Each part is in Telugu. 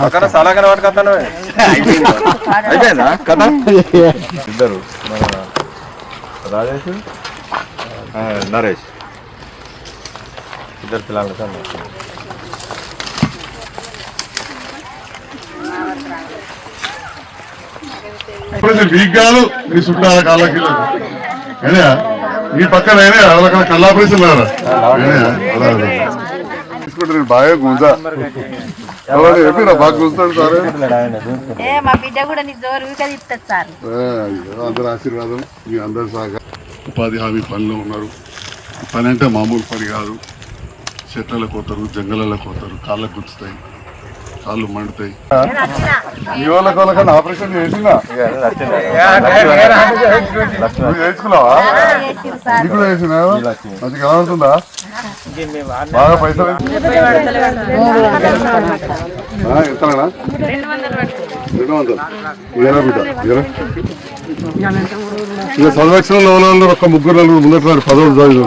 పక్కన సలాగన పట్టుకొస్తాను అయిపోయిందా? కథ? ఇద్దరు. రాజేష్? నరేష్. ఇద్దరు పిల్లలు వీక్ కాదు నీ చుట్టాల కాళ్ళకి ఏనా నీ పక్కన అయినా వాళ్ళకన్నా కళ్ళ ఆపరేషన్ రారా తీసుకుంటే నేను బాగా గుంజా. ఎవరు చెప్పినా బాగా గుంజుతాడు సార్. ఏ మా బిడ్డ కూడా నీ జోరు ఊరికే ఇస్తుంది సార్. అందరు ఆశీర్వాదం మీ అందరు సాగా ఉపాధి హామీ పనిలో ఉన్నారు. పని అంటే మామూలు పని కాదు. చెట్లకు పోతారు జంగలకు పోతారు కాళ్ళకు గుచ్చుతాయి కాళ్ళు మండుతాయి. వాళ్ళకి వాళ్ళకన్నా ఆపరేషన్ చేసిందా నువ్వు చేయించుకున్నావా? నీకు కూడా చేసినావా మంచిగా ఏమవుతుందా బాగా పైసలు ఎంతనా రెండు వందలు ఇదేనా బిడ్డ? ఇదేనా ఇక సంరక్షణలో వాళ్ళు ఒక ముగ్గురు నలుగురు ముందట పదవులు చదివారు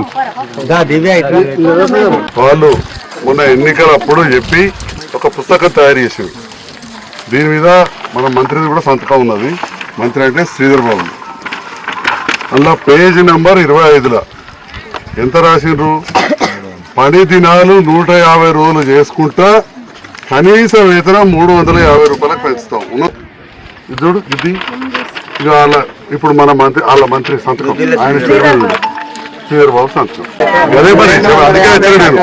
వాళ్ళు మొన్న ఎన్నికలప్పుడు చెప్పి ఒక పుస్తకం తయారు చేసింది. దీని మీద మన మంత్రిది కూడా సంతకం ఉన్నది. మంత్రి అంటే శ్రీధర్ బాబు. అందులో పేజీ నెంబర్ ఇరవై ఐదులో ఎంత రాసిండ్రు? పని దినాలు నూట యాభై రోజులు చేసుకుంటా కనీస వేతనం మూడు వందల యాభై రూపాయలకు పెంచుతాం. ఉన్న- ఇది చూడు ఇది. ఇక వాళ్ళ ఇప్పుడు మన మంత్రి వాళ్ళ మంత్రి సంతకం. ఆయన చైర్మన్ ఉన్నాడు. బాబు సంతకం అదే పని అందుకే వచ్చాను నేను.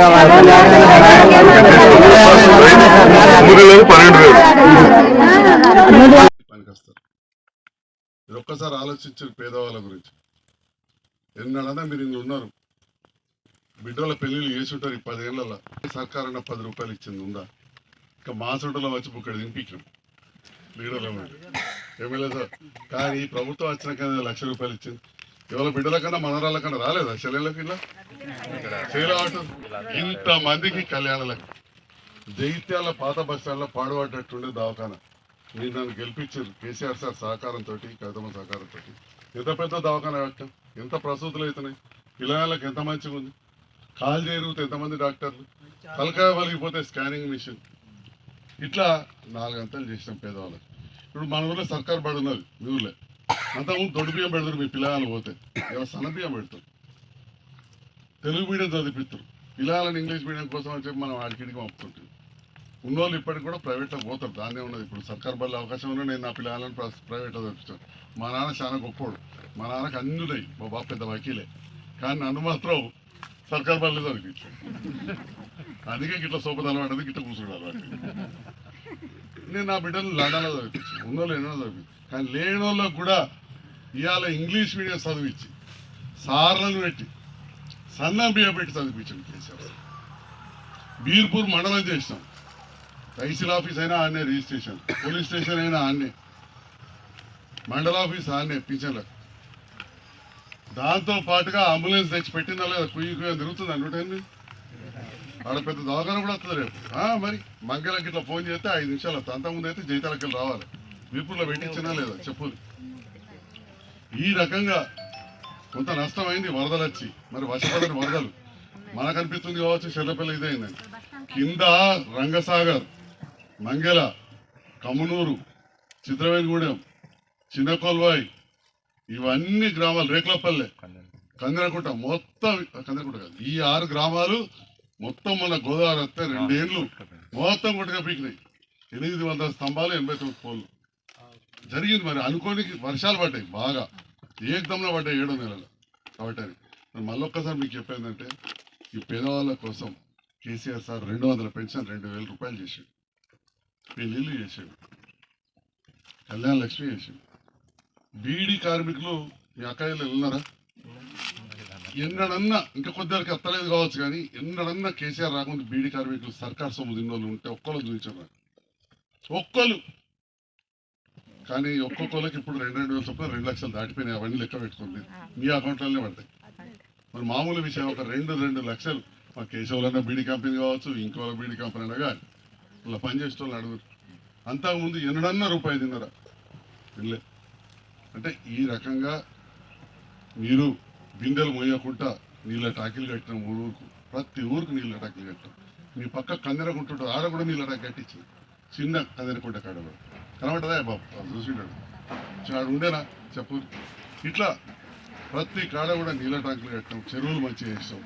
మూడు వేలు పన్నెండు వేలు. ఒక్కసారి ఆలోచించారు పేదవాళ్ళ గురించి. ఎన్నడన్నా మీరు ఇందులో ఉన్నారు. బిడ్డల పెళ్ళిళ్ళు చేసుంటారు ఈ పదేళ్ళలో. సర్కార్ పది రూపాయలు ఇచ్చింది ఉందా? ఇంకా మా మాసంటలో వచ్చి బుక్కడు తినిపించాం. లీడర్ల ఎమ్మెల్యే సార్. కానీ ప్రభుత్వం వచ్చినాక లక్ష రూపాయలు ఇచ్చింది. ఎవరి బిడ్డల కన్నా మనరాల కన్నా రాలేదా? చెల్లెళ్ళకి ఇలా? ఆటో. ఇంత మందికి కళ్యాణలకు. జైత్యాల పాత బస్ స్టాండ్లో పాడుపడ్డట్టుండే దవాఖాన. మీరు నన్ను గెలిపించారు. కేసీఆర్ సార్ సహకారంతో కవితమ్మ సహకారంతో ఎంత పెద్ద దవాఖాన కట్టాం ఎంత ప్రసూతులు అవుతున్నాయి పిల్లలకు ఎంత మంచిగా ఉంది? కాలు చేరుగుతే ఎంతమంది డాక్టర్లు? తలకాయ వలిగిపోతే స్కానింగ్ మిషన్. ఇట్లా నాలుగంతలు చేసినాం పేదవాళ్ళకి. ఇప్పుడు మన ఊళ్ళో సర్కార్ బడి ఉన్నది మీ ఊళ్ళో అంతకుముందు దొడ్డు బియ్యం పెడతారు మీ పిల్లలు పోతే. ఏమో సన్న బియ్యం పెడతారు. తెలుగు మీడియం చదివిస్తారు పిల్లలని ఇంగ్లీష్ మీడియం కోసం అని చెప్పి మనం ఆడికిడికి పంపుతుంటాం ఉన్నోళ్ళు ఇప్పటికి కూడా ప్రైవేట్లో పోతారు దాన్నే ఉన్నది. ఇప్పుడు సర్కార్ బల్ల అవకాశం ఉన్నా నేను నా పిల్లలను ప్రైవేట్లో చదివిస్తాను మా నాన్న చాలా గొప్పోడు. మా నాన్నకి అన్ని ఉన్నాయి. మా బాబు పెద్ద వకీలే. కానీ నన్ను మాత్రం సర్కార్ బల్లే చదివించాడు అందుకే గిట్ల సోపదలు అలవాటు గిట్ల కూర్చోడాలి నేను నా బిడ్డను లండన్లో చదివించాను ఉన్నోళ్ళు ఎన్నో చదివి కానీ లేనోళ్ళకు కూడా ఇవాళ ఇంగ్లీష్ మీడియం చదివించి సార్లను పెట్టి సన్న బియ్యం పెట్టి కేసీఆర్ బీర్పూర్ మండలం చేసినాం. తహసీల్ ఆఫీస్ అయినా ఆడనే రిజిస్ట్రేషన్ పోలీస్ స్టేషన్ అయినా ఆడనే మండల ఆఫీస్ ఆడనే పింఛన్లకు. దాంతో పాటుగా అంబులెన్స్ తెచ్చి పెట్టిందా లేదా? కుయ్యి కుయ్యి తిరుగుతుంది నూట ఆడ పెద్ద దవాఖాన కూడా వస్తుంది రేపు. మరి మంగళకి ఇట్లా ఫోన్ చేస్తే ఐదు నిమిషాలు వస్తుంది. అంతకుముందు అయితే జైతాలకి వెళ్ళి రావాలి. వీపుల్లో పెట్టించినా లేదా? చెప్పులు ఈ రకంగా కొంత నష్టమైంది వరదలు వచ్చి. మరి వర్షపడని వరదలు. మనకు అనిపిస్తుంది కావచ్చు చెల్లపల్లి ఇదైందని కింద రంగసాగర్ మంగెల కమ్మునూరు చిత్రవేణిగూడెం చిన్నకొల్వాయి ఇవన్నీ గ్రామాలు రేకులపల్లె కందరకుంట మొత్తం కందరకుంట కాదు ఈ ఆరు గ్రామాలు మొత్తం మన గోదావరి వస్తే రెండేళ్ళు మొత్తం కొట్టుగా పీకినాయి. ఎనిమిది వందల స్తంభాలు ఎనభై తొమ్మిది కోళ్ళు జరిగింది మరి అనుకోని వర్షాలు పడ్డాయి బాగా. ఏకదంలో పడ్డాయి ఏడో నెలలు. కాబట్టి అది మరి మళ్ళొక్కసారి మీకు చెప్పేందంటే ఈ పేదవాళ్ళ కోసం కేసీఆర్ సార్ రెండు వందల పెన్షన్ రెండు వేల రూపాయలు చేసాడు పెళ్ళిళ్ళు చేసాడు కళ్యాణ లక్ష్మి చేసాడు బీడీ కార్మికులు మీ అక్కయ్యలు వెళ్ళారా ఎన్నడన్నా ఇంకా కొద్దిగా అత్తలేదు కావచ్చు కానీ ఎన్నడన్నా కేసీఆర్ రాకుండా బీడీ కార్మికులు సర్కార్ సొమ్ము తిన్నోళ్ళు ఉంటే ఒక్కళ్ళు చూపించారు ఒక్కళ్ళు. కానీ ఒక్కొక్కరికి ఇప్పుడు రెండు రెండు వేల చొప్పున రెండు లక్షలు దాటిపోయినాయి. అవన్నీ లెక్క పెట్టుకోండి మీ అకౌంట్లోనే పడతాయి. మరి మామూలు విషయం ఒక రెండు రెండు లక్షలు. మా కేశవులన్నా బీడీ కంపెనీ కావచ్చు ఇంకో బీడీ కంపెనీ అయినా కానీ ఇలా పనిచేసే వాళ్ళు అడుగురు అంతకుముందు ఎన్నడన్నా రూపాయి తిన్నరా? తినలే. అంటే ఈ రకంగా మీరు బిందెలు మోయకుండా నీళ్ళ టాకీలు కట్టిన మూడు ఊరుకు ప్రతి ఊరికి నీళ్ళ టాకీలు కట్టాం మీ పక్క కందెరకుంటుంటారు ఆడ కూడా నీళ్ళ టాకీ కట్టించింది. చిన్న కందెరకుంట కాడ. కనబడ్డదే బాబు అది చూసిండాడు ఆడు ఉండేనా? చెప్పు. ఇట్లా ప్రతి కాడ కూడా నీళ్ళ ట్యాంకులు కట్టాం చెరువులు మంచిగా చేస్తాం.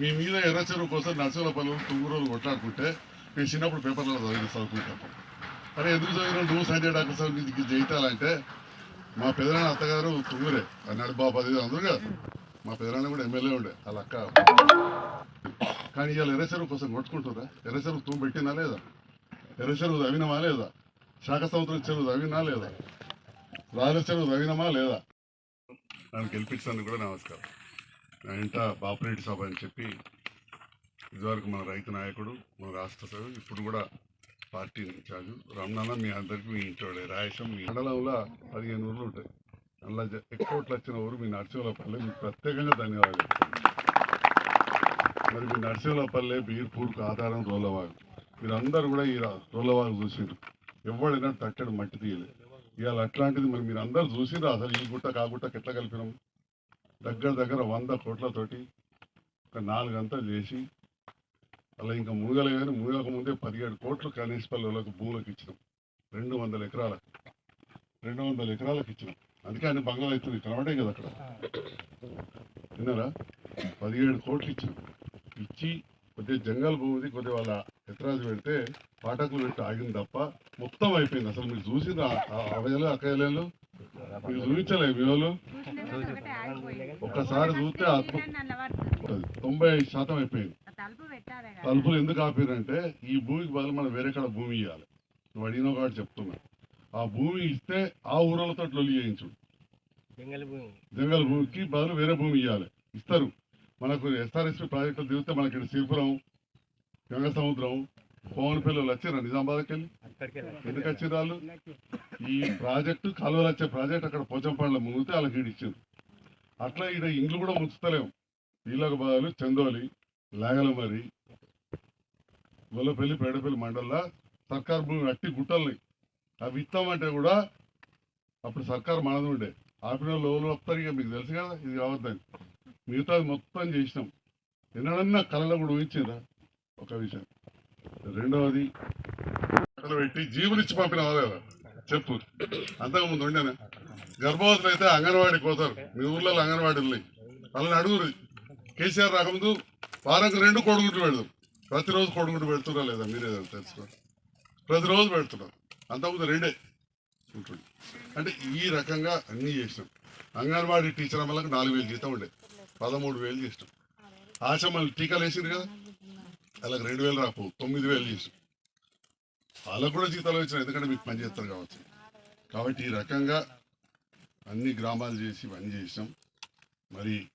మీ మీద ఎర్ర చెరువు కోసం నర్సల పనులు తుంగురోలు కొట్లాడుకుంటే నేను చిన్నప్పుడు పేపర్లో చదివి చదువుకుంటాం అరే ఎందుకు చదివిన నువ్వు సంజయ్ డాక్టర్ సార్ నీకు జయితాలంటే మా పెదనాన్న అత్తగారు తుంగురే అన్నాడు బాబు అది అందరూ కదా. మా పెదనాన్న కూడా ఎమ్మెల్యే ఉండే వాళ్ళ అక్క కానీ ఇవాళ ఎర్ర చెరువు కోసం కొట్టుకుంటురా ఎర్ర చెరువు తూము పెట్టినా లేదా? ఎర్ర చెరువు తవ్వినమా లేదా? శాఖ సంవత్సరం చెరువు తవ్వినా లేదా? రాజు చెరువు తవ్వినమా లేదా? నన్ను గెలిపించినందుకు కూడా నమస్కారం. నా ఇంట బాపరేటి సభ అని చెప్పి ఇదివరకు మన రైతు నాయకుడు మన రాష్ట్ర సభ్యుడు ఇప్పుడు కూడా పార్టీ ఇన్ఛార్జు రమణాన్న మీ అందరికీ మీ ఇంట్లో రాయసం మీ మండలంలో పదిహేను ఊర్లు ఉంటాయి. అందులో ఎక్కువ ఓట్లు వచ్చిన ఊరు మీ నర్సింహులపల్లె మీకు ప్రత్యేకంగా ధన్యవాదాలు. మరి మీ నర్సింహులపల్లె బీర్పూర్కు ఆధారం రోలవాగు మీరందరూ కూడా ఈ రా- రోలవాగు చూసిండ్రు. ఎవడైనా తట్టడు మట్టి తీయలేదు ఇవాళ అట్లాంటిది మరి మీరు అందరు చూసిండ్రు అసలు ఈ గుట్ట ఆ గుట్టకు ఎట్లా కలిపినాం? దగ్గర దగ్గర వంద కోట్లతోటి ఒక నాలుగు అంతా చేసి అలా ఇంకా మూగలు కానీ మూగక ముందే పదిహేడు కోట్లు కనీసపల్లి వాళ్ళకి భూములకు ఇచ్చినాం. రెండు వందల ఎకరాలకు. రెండు వందల ఎకరాలకు ఇచ్చినాం. అందుకే అన్ని బంగాళాలు అవుతుంది కనబడే కదా అక్కడ. విన్నారా? పదిహేడు కోట్లు ఇచ్చినాం. ఇచ్చి కొద్దిగా జంగల్ భూమిది కొద్దిగా వాళ్ళ ఎత్రాజు పెడితే పాఠకులు పెట్టి ఆగింది తప్ప మొత్తం అయిపోయింది. అసలు మీరు చూసింది అవయలు అక్కయలు మీరు చూపించలే మీ వాళ్ళు ఒక్కసారి చూస్తే తొంభై ఐదు శాతం అయిపోయింది. తలుపులు ఎందుకు ఆపారంటే ఈ భూమికి బదులు మనం వేరే కాడ భూమి ఇవ్వాలి నువ్వు అడిగిన కాబట్టి చెప్తున్నా. ఆ భూమి ఇస్తే ఆ ఊరలతో లొల్లి చేయించు జంగల్ భూమికి బదులు వేరే భూమి ఇవ్వాలి ఇస్తారు. మనకు ఎస్ఆర్ఎస్పి ప్రాజెక్టులు దిగితే మనకి ఇక్కడ శ్రీపురం గంగ సముద్రం పవన్ పిల్లలు వచ్చారా నిజామాబాద్కి వెళ్ళి. ఎందుకు వచ్చిన వాళ్ళు? ఈ ప్రాజెక్టు కాలువలు వచ్చే ప్రాజెక్ట్ అక్కడ పోచంపండ్లో మునిగితే వాళ్ళకి ఈడు అట్లా ఇక్కడ ఇండ్లు కూడా ముంచుతలేము వీళ్ళకు బదులు చందోలి లాగలమరి గొల్లపల్లి పేడపల్లి మండల్లో సర్కార్ భూమి అట్టి గుట్టల్ని. అవి ఇస్తామంటే కూడా అప్పుడు సర్కార్ మనది ఉండే. ఆపిన లోలు వస్తారు ఇక మీకు తెలుసు కదా ఇది కావద్దని మిగతాది మొత్తం చేసినాం. ఎన్నడన్నా కళలో కూడా ఊహించిందా ఒక విషయం. రెండవది అక్కడ పెట్టి జీవులిచ్చి పంపిన కదా చెప్పు. అంతకుముందు ఉండేనా? గర్భవతులు అయితే అంగన్వాడికి పోతారు. మీ ఊర్లలో అంగన్వాడీ ఉన్నాయి. వాళ్ళని అడుగురు కేసీఆర్ రాకముందు వారానికి రెండు కొడుగుడ్లు పెడతాం ప్రతిరోజు కొడుగుడ్డు పెడుతున్నా లేదా? మీరే తెలుసుకో ప్రతిరోజు పెడుతున్నారు. అంతకుముందు రెండే ఉంటుంది అంటే ఈ రకంగా అన్నీ చేసినాం. అంగన్వాడీ టీచర్ అమ్మలకు నాలుగు వేలు జీతం ఉండే. పదమూడు వేలు చేసినాం. మళ్ళీ టీకాలు వేసిండ్రు కదా? వాళ్ళకి రెండు వేలు రాపు తొమ్మిది వేలు చేసినాం వాళ్ళకు కూడా జీతాలు వచ్చినాయి ఎందుకంటే మీకు పని చేస్తారు కావచ్చు. కాబట్టి ఈ రకంగా అన్ని గ్రామాలు చేసి పని చేసినాం. మరి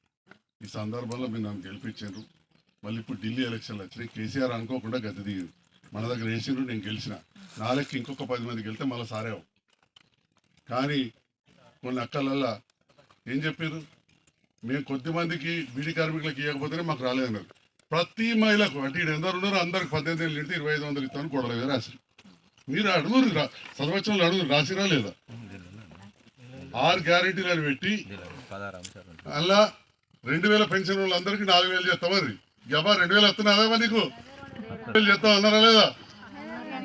ఈ సందర్భంలో మీరు నన్ను గెలిపించారు మళ్ళీ ఇప్పుడు ఢిల్లీ ఎలక్షన్లు వచ్చినాయి. కేసీఆర్ అనుకోకుండా గద్దె దిగింది మన దగ్గర వేసిండ్రు నేను గెలిచిన. నాలుగు ఇంకొక పది మందికి వెళ్తే మళ్ళీ సారేవు కానీ కొన్ని అక్కలల్లా ఏం చెప్పారు మేము కొద్ది మందికి బీడీ కార్మికులకు ఇవ్వకపోతేనే మాకు రాలేదన్నారు ప్రతి మహిళకు అంటే ఇక్కడ ఎందరు ఉన్నారో అందరికి పద్దెనిమిది ఏళ్ళు ఇంటి ఇరవై ఐదు వందలు ఇస్తాను కూడలేదు వేరే రాసి మీరు అడుగురు రా అడుగురు రాసిరా లేదా? ఆరు గ్యారెంటీలు అని పెట్టి అలా రెండు వేల పెన్షన్ వాళ్ళందరికీ నాలుగు వేలు చేస్తామని గబా రెండు వేలు వస్తున్నాయా నీకు? రెండు వేలు చేస్తాం అన్నారా లేదా?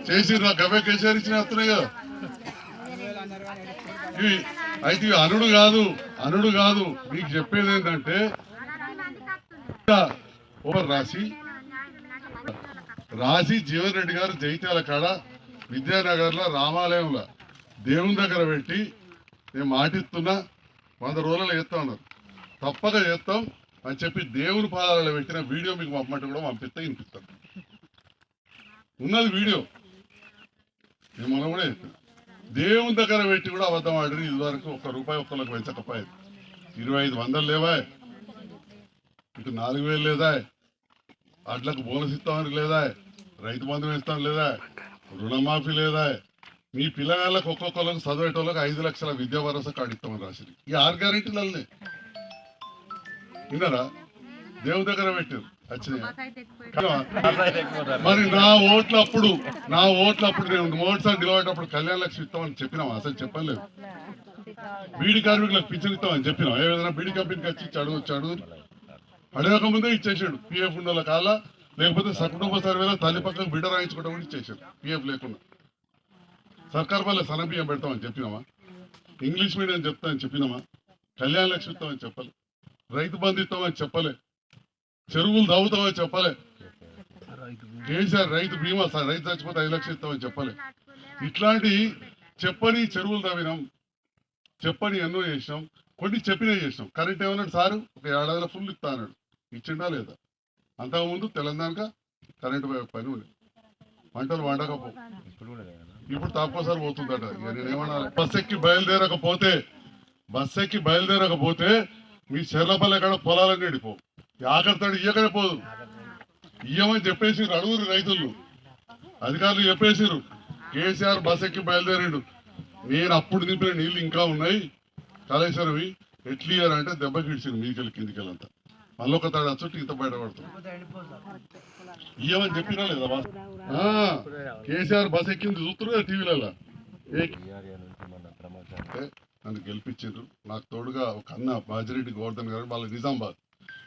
చేసి గబా కేసీఆర్ ఇచ్చిన వస్తున్నాయి కదా. అయితే అనుడు కాదు అనుడు కాదు. మీకు చెప్పేది ఏంటంటే ఓవర్ రాసి రాసి జీవన్ రెడ్డి గారు జైత్యాల కాడ విద్యానగర్లో రామాలయంలో దేవుని దగ్గర పెట్టి మేము మాటిస్తున్నా వంద రోజులు చేస్తా ఉన్నారు. తప్పక చేస్తాం అని చెప్పి దేవుని పాదాలలో పెట్టిన వీడియో మీకు పంపమంటే కూడా పంపిస్తే వినిపిస్తాం. ఉన్నది వీడియో. నేను మనం కూడా చెప్పాను. దేవుని దగ్గర పెట్టి కూడా అబద్ధం ఆడిన ఇదివరకు ఒక్క రూపాయి ఒక్కళ్ళకి పెంచకపోయేది ఇరవై ఐదు వందలు లేవా? ఇటు నాలుగు వేలు లేదా? అట్లకు బోనస్ ఇస్తామని లేదా? రైతు బంధువు ఇస్తాం లేదా? రుణమాఫీ లేదా? మీ పిల్లగాళ్ళకు ఒక్కొక్కళ్ళకి చదివేటోళ్ళకి ఐదు లక్షల విద్యా భరోసా కార్డు ఇస్తామని రాసింది. ఈ ఆరు గ్యారెంటీలనే విన్నారా? దేవుని దగ్గర పెట్టారు. మరి నా ఓట్ల అప్పుడు నా ఓట్ల అప్పుడు నేను మోటార్ నిలబడేటప్పుడు కళ్యాణ లక్ష్మి ఇస్తామని చెప్పినాం అసలు చెప్పలేదు. బీడీ కార్మికులకు పింఛన్ ఇస్తామని చెప్పినాం ఏ విధంగా బీడీ కంపెనీకి వచ్చి ఇచ్చి అడుగు అడుగు అడగక ముందే ఇచ్చేసాడు. పిఎఫ్ ఉన్న కాల లేకపోతే సకుటుంబ సర్వేలో తల్లి పక్కకు బిడ్డ రాయించుకోవడం కూడా ఇచ్చేసాడు. పిఎఫ్ లేకుండా. సర్కార్ వల్ల సన్న బియ్యం పెడతామని చెప్పినామా ఇంగ్లీష్ మీడియం చెప్తామని చెప్పినామా కళ్యాణ లక్ష్మి ఇస్తామని చెప్పలే. రైతు బంధు ఇస్తామని చెప్పలే. చెరువులు తవ్వుతామని చెప్పలే. చేశారు రైతు బీమా సార్ రైతు చచ్చిపోతే ఐదు లక్షలు ఇస్తామని చెప్పలే. ఇట్లాంటి చెప్పని చెరువులు తవ్వినాం చెప్పని ఎన్నో చేసినాం కొన్ని చెప్పినా చేసినాం. కరెంట్ ఏమన్నాడు సారు? ఒక ఏడాదిలో ఫుల్ ఇస్తా అన్నాడు. ఇచ్చిండా లేదా? అంతకుముందు తెలంగాణక కరెంటు పని ఉంది. పంటలు వండకపో ఇప్పుడు తప్పసారి పోతుందట. నేనేమన్నా బస్ ఎక్కి బయలుదేరకపోతే బస్ ఎక్కి బయలుదేరకపోతే మీ చెర్లపల్లి కాడ పొలాలన్నీ వెళ్ళిపోవు ఆఖరితాడు ఇయ్యకనే పోదు. ఇయ్యమని చెప్పేసి అడుగురు రైతులు. అధికారులు చెప్పేసారు కేసీఆర్ బస్ ఎక్కి బయలుదేరాడు. నేను అప్పుడు నింపిన నీళ్ళు ఇంకా ఉన్నాయి. కాళేశ్వరవి ఎట్లియర్ అంటే దెబ్బకి ఇడిచింది మీకెళ్ళి కిందికెళ్ళంతా. మళ్ళీ ఒక తడ చుట్టూ ఇంత బయటపడుతుంది ఇయ్యమని చెప్పినా లేదా బా? కేసీఆర్ బస్ ఎక్కింది చూస్తున్నారు టీవీలలో. నన్ను గెలిపించారు నాకు తోడుగా ఒక అన్న బాజిరెడ్డి గోవర్ధన్ గారు వాళ్ళ నిజామాబాద్.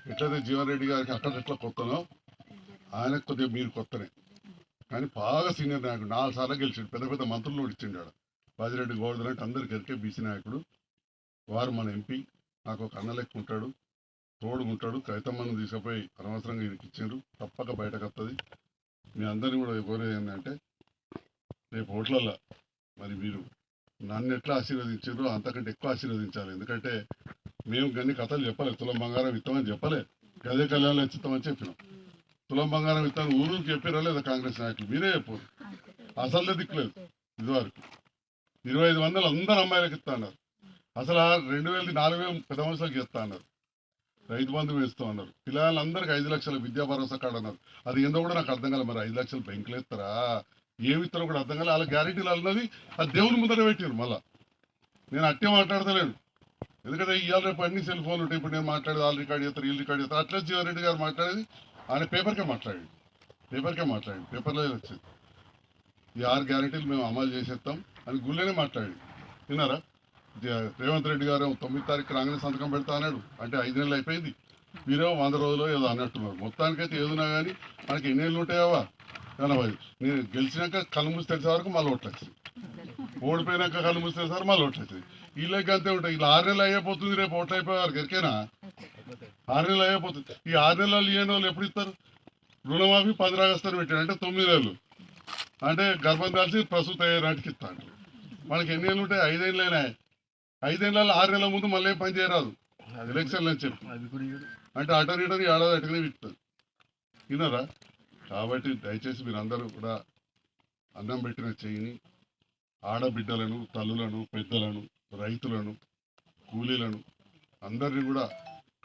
ఎట్లయితే జీవారెడ్డి గారికి అక్కడ ఎట్లా కొత్తనో ఆయనకు కొద్దిగా మీరు కొత్తనే. కానీ బాగా సీనియర్ నాయకుడు నాలుగు సార్లు గెలిచాడు. పెద్ద పెద్ద మంత్రులు కూడా ఇచ్చిండు ఆడ. బాజిరెడ్డి గోవర్ధన్ అంటే అందరికి ఎరికే బీసీ నాయకుడు. వారు మన ఎంపీ. నాకు ఒక అన్న లెక్క ఉంటాడు. తోడు ఉంటాడు. కైతమ్మను తీసుకుపోయి అనవసరంగా ఈయనకి ఇచ్చిండ్రు. తప్పక బయటకు వస్తుంది మీ అందరినీ కూడా కోరేది ఏంటంటే రేపు ఓట్లల్లో మరి మీరు నన్ను ఎట్లా ఆశీర్వదించారో అంతకంటే ఎక్కువ ఆశీర్వదించాలి. ఎందుకంటే మేము గన్ని కథలు చెప్పలేదు తులం బంగారం ఇస్తామని చెప్పలే. గదే కళ్యాణం ఇస్తామని చెప్పినాం. తులం బంగారం ఇస్తాను ఊరికి చెప్పారా లేదా కాంగ్రెస్ నాయకులు? మీరే చెప్పారు. అసలు దిక్కులేదు ఇదివరకు. ఇరవై ఐదు వందలు అందరు అమ్మాయిలకు ఇస్తా అన్నారు. అసలు ఆ రెండు వేలది నాలుగు వేలు పెద్ద మనుషులకు ఇస్తా అన్నారు. రైతు బంధు వేస్తూ అన్నారు. పిల్లలందరికీ ఐదు లక్షల విద్యా భరోసా కార్డు అన్నారు. అది ఏందో కూడా నాకు అర్థం కాలేదు మరి ఐదు లక్షలు బ్యాంకులు ఇస్తారా? ఏమి ఇస్తారో కూడా అర్థం కాలే. వాళ్ళ గ్యారెంటీలు అన్నది ఆ దేవుని ముందర పెట్టారు మళ్ళా. నేను అట్టే మాట్లాడతలేను. ఎందుకంటే ఇవాళ రేపు అన్ని సెల్ ఫోన్లు ఉంటాయి. ఇప్పుడు నేను మాట్లాడేది వాళ్ళు రికార్డ్ చేస్తారు వీళ్ళు రికార్డ్ చేస్తారు. అట్లా జీవన్ రెడ్డి గారు మాట్లాడేది ఆయన పేపర్కే మాట్లాడి పేపర్కే మాట్లాడి పేపర్లో వచ్చింది. ఈ ఆరు గ్యారెంటీలు మేము అమలు చేసేస్తాం అని గుళ్ళనే మాట్లాడి విన్నారా? రేవంత్ రెడ్డి గారు తొమ్మిది తారీఖు రాగానే సంతకం పెడతా అన్నాడు. అంటే ఐదు నెలలు అయిపోయింది. మీరేమో వంద రోజులు ఏదో అన్నట్టున్నారు. మొత్తానికైతే ఏదున్నా కానీ మనకి ఎన్ని నెలలు ఉంటాయావా ఎనభై. నేను గెలిచినాక కళ్ళు మూసి తెలిసే వరకు మళ్ళీ ఓట్లు వచ్చింది ఓడిపోయినాక కళ్ళు మూసి తెలిసే వరకు మళ్ళీ ఓట్లు వచ్చింది వీళ్ళకి అంతే ఉంటాయి. ఇలా ఆరు నెలలు అయిపోతుంది రేపు ఓట్లు అయిపోయే వారికి ఎరికేనా? ఆరు నెలలు అయిపోతుంది. ఈ ఆరు నెలలు ఇవ్వని వాళ్ళు ఎప్పుడు ఇస్తారు? రుణమాఫీ పది ఆగస్టు పెట్టాడు అంటే తొమ్మిది నెలలు. అంటే గర్భం దాల్చి ప్రస్తుత నాటికి ఇస్తాడు. మనకి ఎన్ని నెలలు ఉంటాయి? ఐదేళ్ళైనా ఐదేళ్ళలో ఆరు నెలల ముందు మళ్ళీ పని చేయరాదు. ఎలక్షన్లు అని చెప్పి. అంటే అటర్ ఇటర్ ఏడాది అటుకునే విక్కుతుంది విన్నారా? కాబట్టి దయచేసి మీరు అందరూ కూడా అన్నం పెట్టిన చెయ్యిని ఆడబిడ్డలను తల్లులను పెద్దలను రైతులను కూలీలను అందరినీ కూడా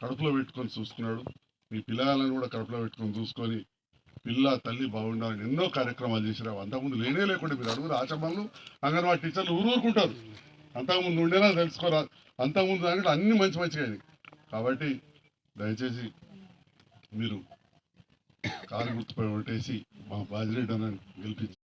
కడుపులో పెట్టుకొని చూసుకున్నాడు మీ పిల్లలను కూడా కడుపులో పెట్టుకొని చూసుకొని పిల్ల తల్లి బాగుండాలని ఎన్నో కార్యక్రమాలు చేసినావు అంతకుముందు లేనే లేకుండా. మీరు అడుగురు ఆచమణలు అంగన్వాడీ టీచర్లు ఊరు ఊరుకుంటారు. అంతకుముందు ఉండేనా తెలుసుకోరా? అంతకుముందు దానికి అన్ని మంచి మంచిగా కాబట్టి దయచేసి మీరు కారు గుర్తుపై ఓటేసి మా బాజిరెడ్డి అన్నని గెలిపించి